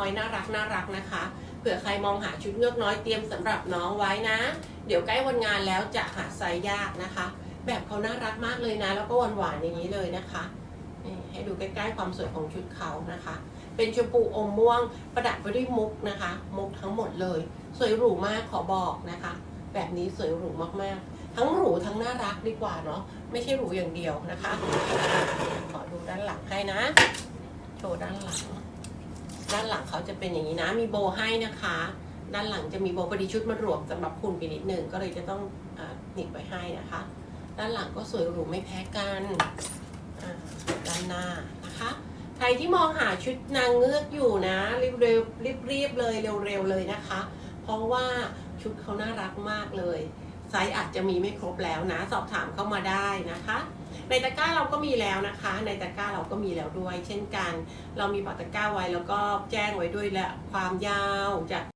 น้อยน่ารักน่ารักนะคะ เผื่อใครมองหาชุดเงือกน้อยเตรียมสำหรับน้องไว้นะ เดี๋ยวใกล้วันงานแล้วจะหาไซส์ยากนะคะ แบบเขาน่ารักมากเลยนะ แล้วก็หวานๆอย่างนี้เลยนะคะให้ดูใกล้ๆความสวยของชุดเขานะคะ เป็นชมพูอมม่วงประดับไปด้วยมุกนะคะ มุกทั้งหมดเลย สวยหรูมากขอบอกนะคะ แบบนี้สวยหรูมากๆ ทั้งหรูทั้งน่ารักดีกว่าเนาะไม่ใช่หรูอย่างเดียวนะคะ ขอดูด้านหลังให้นะ โชว์ด้านหลัง ด้านหลังเขาจะเป็นอย่างนี้นะ มีโบให้นะคะ ด้านหลังจะมีโบพอดีชุดมันหลวมสำหรับคุณไปนิดหนึ่งก็เลยจะต้องหนีบไว้ให้นะคะ ด้านหลังก็สวยหรูไม่แพ้กันด้านหน้านะคะ ใครที่มองหาชุดนางเงือกอยู่นะรีบเร็วรีบรีบเลยเร็วๆเลยนะคะ เพราะว่าชุดเขาน่ารักมากเลย ไซส์อาจจะมีไม่ครบแล้วนะ สอบถามเข้ามาได้นะคะ ในตะกร้าเราก็มีแล้วนะคะ ในตะกร้าเราก็มีแล้วด้วย เช่นกัน เรามีปักตะกร้าไว้แล้วก็แจ้งไว้ด้วยและความยาวจาก